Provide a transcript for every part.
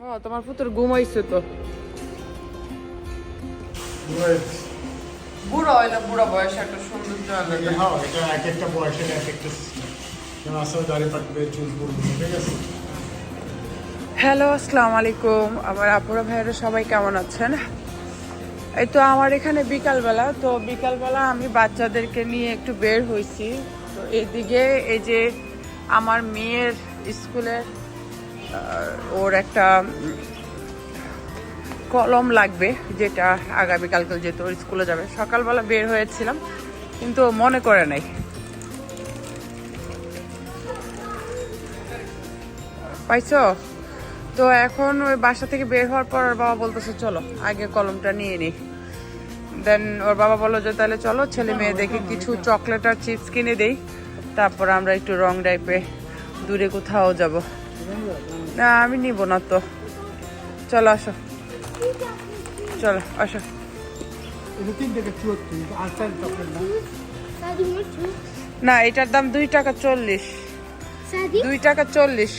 ও তোমার পুত্র ঘুমাইছে তো। বুড়ো হয় না বুড়ো বয়সে একটা সৌন্দর্য আলাদা। হ্যাঁ এটা এক একটা বয়সের এক একটা যেমন আসলে দাঁড়িয়ে থাকবে চুল পড়বে ঠিক আছে? হ্যালো আসসালামু আলাইকুম। আমার আপুরা ভাইয়েরা সবাই কেমন আছেন? এই তো আমার এখানে বিকালবেলা তো বিকালবেলা আমি বাচ্চাদেরকে নিয়ে একটু বের হয়েছি তো এদিকে এই যে আমার মেয়ের স্কুলের ওর একটা কলম লাগবে যেটা আগামীকালকে যেহেতু ওর স্কুলে যাবে। সকালবেলা বের হয়েছিলাম, কিন্তু মনে করে নাই। পাইছো? তো এখন ওই বাসা থেকে বের হওয়ার পর ওর বাবা বলতেছে, চলো, আগে কলমটা নিয়ে নিই দেন ওর বাবা বলল যে, তাহলে চলো, ছেলে মেয়ে দেখে কিছু চকলেট আর চিপস কিনে দেই। তারপর আমরা একটু রং টাইপে দূরে কোথাও যাব। না আমি নিব না তো। চলো আসো। চলো আসো। না? এটার দাম দুই টাকা চল্লিশ। দুই টাকা চল্লিশ.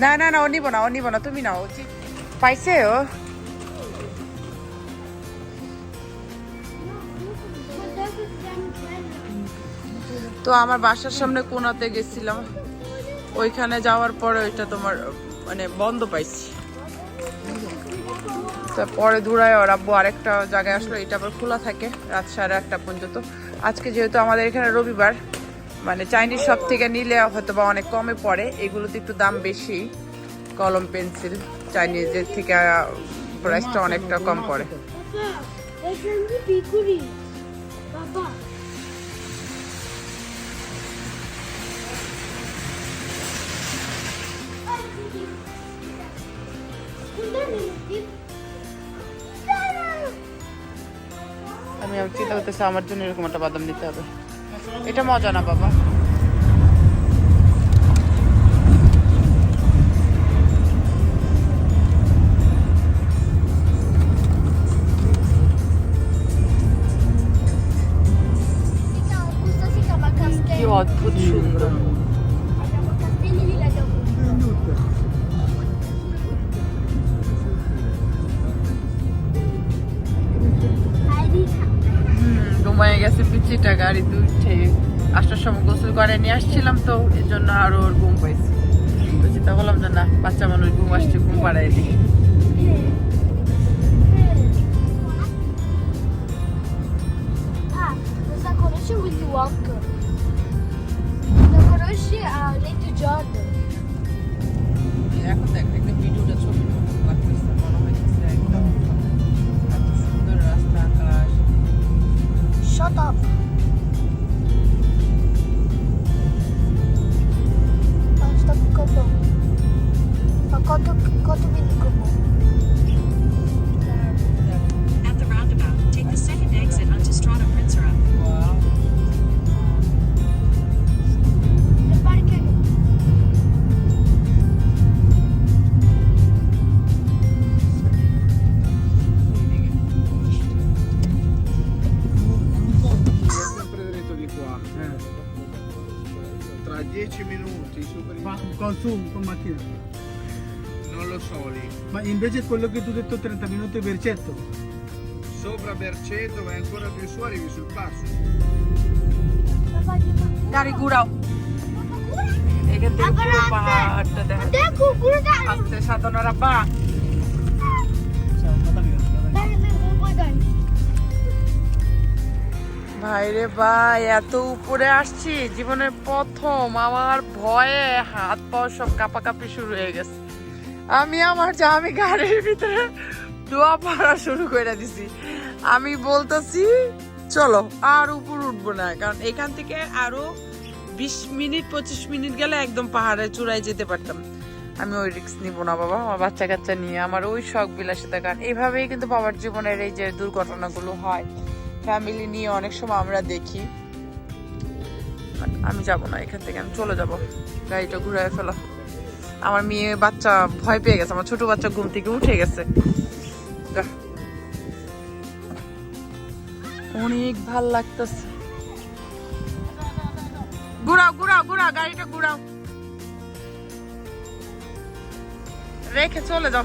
না না না ও নিব না ও নিব না তুমি নাও। পাইছে ও? তো আমার বাসার সামনে কোনাতে গেছিলাম। ওইখানে যাওয়ার পরে ওইটা তোমার মানে বন্ধ পাইছি। পরে দূরায় ওর আব্বু আরেকটা জায়গায় আসলো, এটা আবার খোলা থাকে রাত সাড়ে আটটা পর্যন্ত। আজকে যেহেতু আমাদের এখানে রবিবার মানে চাইনিজ শপ থেকে নিলে হয়তো বা অনেক কমে পড়ে, এগুলোতে একটু দাম বেশি। কলম, পেন্সিল, চাইনিজের থেকে প্রাইসটা অনেকটা কম পড়ে। আমি চিন্তা করতেছি আমার জন্য এরকম একটা বাদাম নিতে হবে। এটা মজা না বাবা। কি অদ্ভুত সুন্দর। পিচিটা গাড়ি দুইটে আসার সময় গোসল করে নিয়ে আসছিলাম তো এই জন্য আরও ওর ঘুম পাইছি। তো চিন্তা করলাম যে না, বাচ্চা মানুষ ঘুম আসছে, ঘুম পাড়াই দিই। macchina? Non lo so lì. Ma invece quello che tu hai detto 30 minuti per cento? Sopra per Bercetto vai ancora più su, arrivi sul passo. Dari gurau. E che devo fare? Te sato una rabba. ভাইরে ভাই, এত উপরে আসছি, জীবনের প্রথম আমার ভয়ে হাত পা সব কাঁপাকাঁপি শুরু হয়ে গেছে। আমি আমার যে আমি গাড়ির ভিতরে দোয়া পড়া শুরু করে দিছি। আমি বলতেছি, চলো, আর উপর উঠবো না, কারণ এখান থেকে আরও বিশ মিনিট, পঁচিশ মিনিট গেলে একদম পাহাড়ে চূড়ায় যেতে পারতাম। আমি ওই রিস্ক নিব না বাবা, আমার বাচ্চা কাচ্চা নিয়ে, আমার ওই শখ বিলাসিতা, কারণ এইভাবেই কিন্তু বাবার জীবনের এই যে দুর্ঘটনাগুলো হয়। ফ্যামিলি নিয়ে অনেক সময় আমরা দেখি। আমি যাব না, এখান থেকে আমি চলে যাব। গাড়িটা ঘুরে ফেলো। আমার মেয়ে বাচ্চা ভয় পেয়ে গেছে, আমার ছোট বাচ্চা ঘুম থেকে উঠে গেছে। অনেক ভালো লাগতেছে। ঘুরাও ঘুরাও ঘুরাও, গাড়িটা ঘুরাও। রেখে চলে যাও।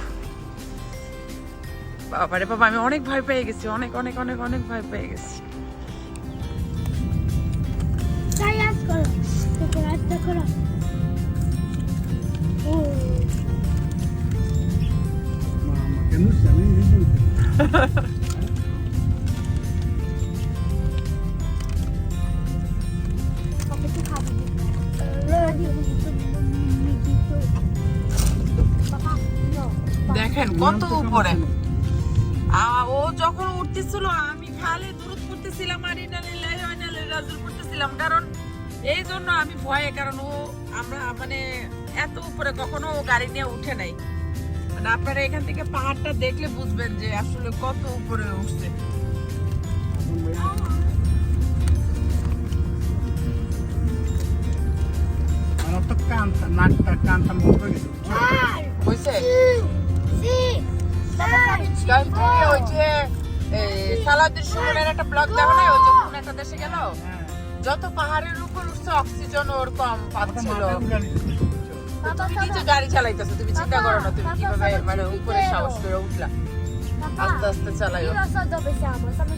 বাবা রে বাবা আমি অনেক ভয় পেয়ে গেছি অনেক অনেক অনেক অনেক ভয় পেয়ে গেছি। দেখেন কত উপরে। যখন উঠতেছিল আমি খালি দূরত করতেছিলাম আর ইনা লিল্লাহি ওয়া রাজিউন করতেছিলাম কারণ এই জন্য আমি ভয়ে কারণ ও আমরা মানে এত উপরে কখনো ও গাড়ি নিয়ে উঠে নাই। মানে আপনারা এখান থেকে পাহাড়টা দেখলে বুঝবেন যে আসলে কত উপরে উঠছে। Ma non canta, natta, canta molto che যে সালাউদ্দিন সুমনের একটা ব্লগ দেখো না ওই যে কোন একটা দেশে গেল। যত পাহাড়ের উপর উঠছে অক্সিজেন ওর কম পাচ্ছিল। তুমি নিজে গাড়ি চালাইতেছো তুমি চিন্তা করো না তুমি কীভাবে মানে উপরে সাহস করে উঠলা। আস্তে আস্তে চালাইও। Io non so dove siamo, siamo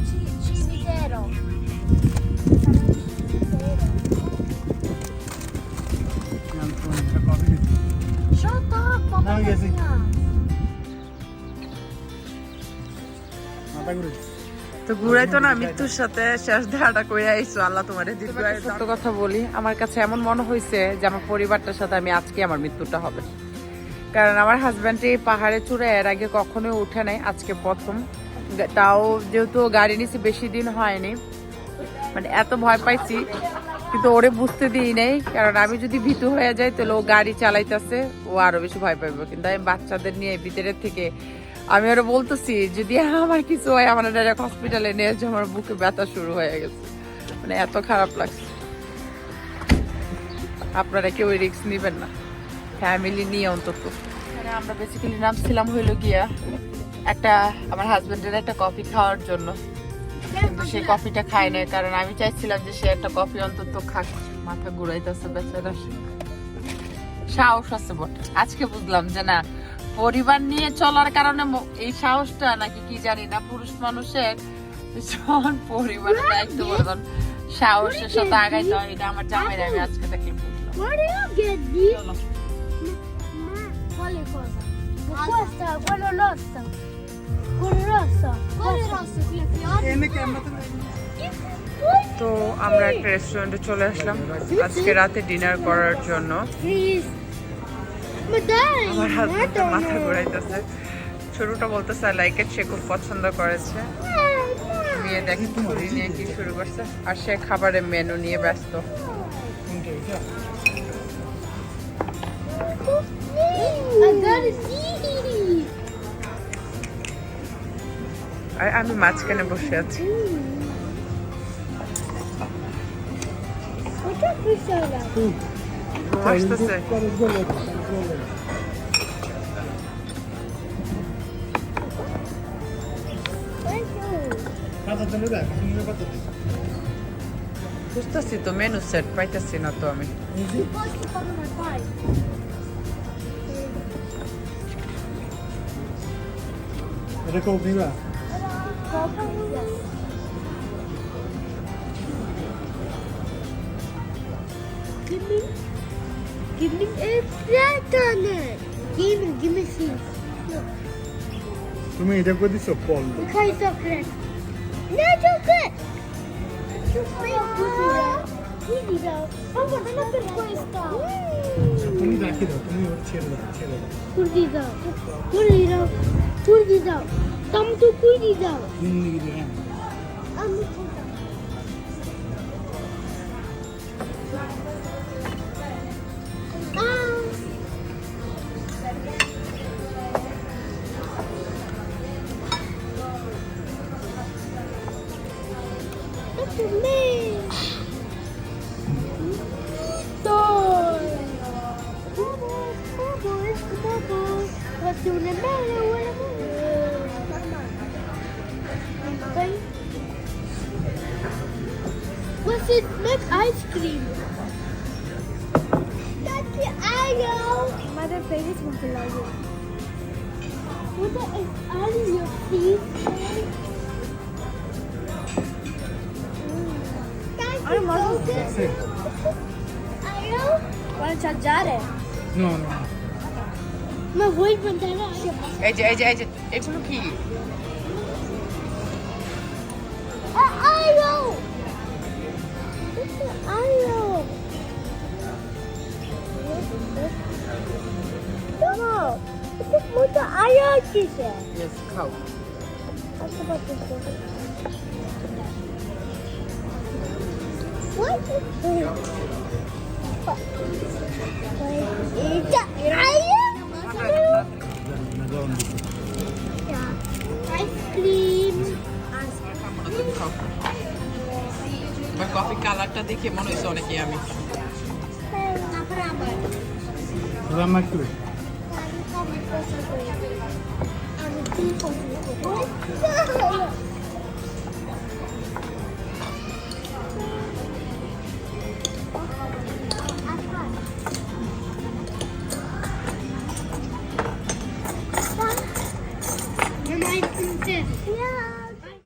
তো না, মৃত্যুর সাথে শেষ দেখাটা করে আইসো আল্লাহ তোমার সত্য কথা বলি, আমার কাছে এমন মনে হয়েছে যে আমার পরিবারটার সাথে আমি আজকে আমার মৃত্যুটা হবে। কারণ আমার পাহাড়ে চূড়ে এর আগে কখনোই উঠে নাই, আজকে প্রথম। তাও যেহেতু গাড়ি নিচে বেশি দিন হয়নি। মানে এত ভয় পাইছি, কিন্তু ওরে বুঝতে দিই নাই। কারণ আমি যদি ভীতু হয়ে যাই, তাহলে ও গাড়ি চালাইতেছে, ও আরও বেশি ভয় পাইবে। কিন্তু আমি বাচ্চাদের নিয়ে ভিতরের থেকে আমি ওরা বলতেছি, যদি আমার কিছু হয়, আমার ডাইরেক্ট হসপিটালে নিয়ে যে আমার বুকে ব্যথা শুরু হয়ে গেছে। মানে এত খারাপ লাগছে। আপনারা কেউ রিস্ক নেবেন না। ফ্যামিলি নিয়ে অন্তত। এখানে আমরা বেসিক্যালি নামছিলাম হইল গিয়া একটা আমার হাজবেন্ডের একটা কফি খাওয়ার জন্য। কিন্তু সে কফিটা খায় নাই, কারণ আমি চাইছিলাম যে সে একটা কফি অন্তত খাক। মাথা ঘুরাইতেছে বেচারা। সাহস আছে বটে। আজকে বুঝলাম যে না পরিবার নিয়ে চলার কারণে এই সাহসটা নাকি কি জানি না পুরুষ মানুষের যখন পরিবারের দায়িত্ব বলবেন সাহসের সাথে আগাইতে হয় এটা আমার জামাইরা আমি আজকে তো আমরা একটা রেস্টুরেন্টে চলে আসলাম। আজকে রাতে ডিনার করার জন্য। আমার মাথা. ঘুরাইতেছে। বলতেছে লাইক সে খুব পছন্দ করেছে। মেয়ে দেখে পুরি নিয়ে কি শুরু করছে। আর সে খাবারের মেনু নিয়ে ব্যস্ত। আর আমি মাঝখানে বসে আছি। O problema. Batatanı ver. Bunları patates. Custa si to menu certo, vai ter assim não tome. Posso ir para meu pai? Era que lá. Que lindo. Give me a flat on it. Give me, give me six. Tu mi dai quelli so pollo. Look how it's so flat. No chocolate. Quindi da. Papà, non è per questo. Tu mi dai che do, tu mi c'era da, c'era da. What's it? Make ice cream. That's the idol. Mother favorite one below you. What is on your feet? Olha, mostra. That's it. Ayo, Vuole assaggiare? No, no. ma vuoi mangiare anche? এই যে এই যে এই যে এগুলো কি Ayo! Ayo! No, itu mucho ayo dice. Yes খাও Apa bagus coffee কালারটা দেখে মনে হচ্ছে অনেক আমি। Salamat 안녕.